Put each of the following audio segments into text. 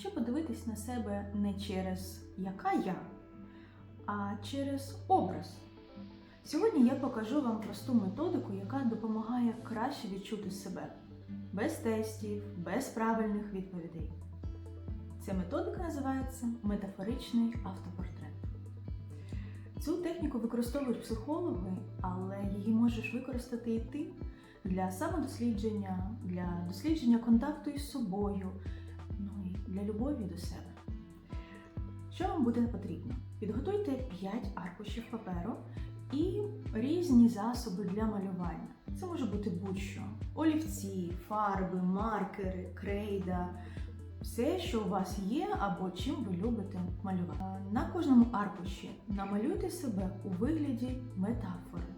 Якщо подивитись на себе не через яка я, а через образ. Сьогодні я покажу вам просту методику, яка допомагає краще відчути себе без тестів, без правильних відповідей. Ця методика називається метафоричний автопортрет. Цю техніку використовують психологи, але її можеш використати і ти для самодослідження, для дослідження контакту із собою, ну і для любові до себе. Що вам буде потрібно? Підготуйте 5 аркушів паперу і різні засоби для малювання. Це може бути будь-що: олівці, фарби, маркери, крейда, все, що у вас є або чим ви любите малювати. На кожному аркуші намалюйте себе у вигляді метафори.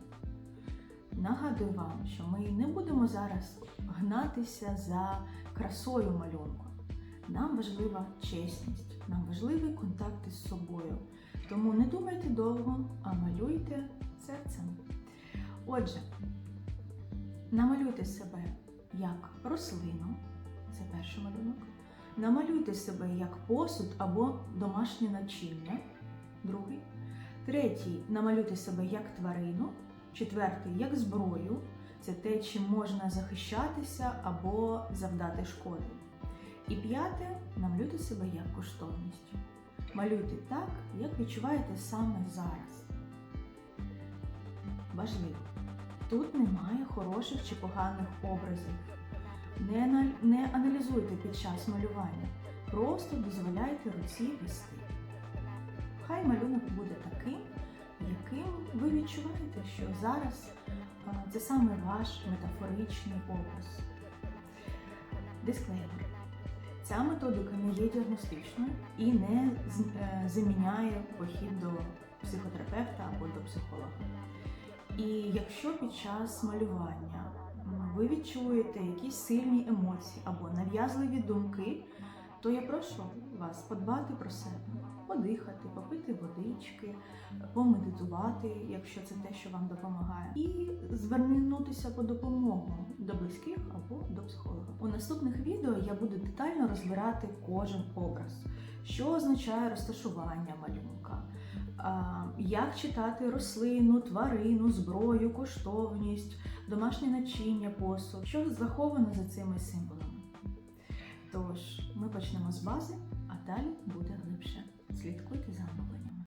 Нагадую вам, що ми не будемо зараз гнатися за красою малюнку. Нам важлива чесність, нам важливий контакт із собою. Тому не думайте довго, а малюйте серцем. Отже, намалюйте себе як рослину, це перший малюнок. Намалюйте себе як посуд або домашнє начиння, другий. Третій намалюйте себе як тварину. Четвертий як зброю. Це те, чим можна захищатися або завдати шкоди. І п'яте намалюйте себе як коштовність. Малюйте так, як відчуваєте саме зараз. Важливо. Тут немає хороших чи поганих образів. Не, не аналізуйте під час малювання. Просто дозволяйте руці вести. Хай малюнок буде таким, яким ви відчуваєте, що зараз це саме ваш метафоричний образ. Дисклеймер. Ця методика не є діагностичною і не е, заміняє похід до психотерапевта або до психолога. І якщо під час малювання ви відчуєте якісь сильні емоції або нав'язливі думки, то я прошу вас подбати про себе, подихати, попити водички, помедитувати, якщо це те, що вам допомагає, і звернутися по допомогу до близьких або до психолога. У наступних відео я буду детально розбирати кожен образ, що означає розташування малюнка, як читати рослину, тварину, зброю, коштовність, домашнє начиння, посуд, що заховано за цими символами. Тож ми почнемо з бази, а далі буде глибше. Слідкуйте за мною.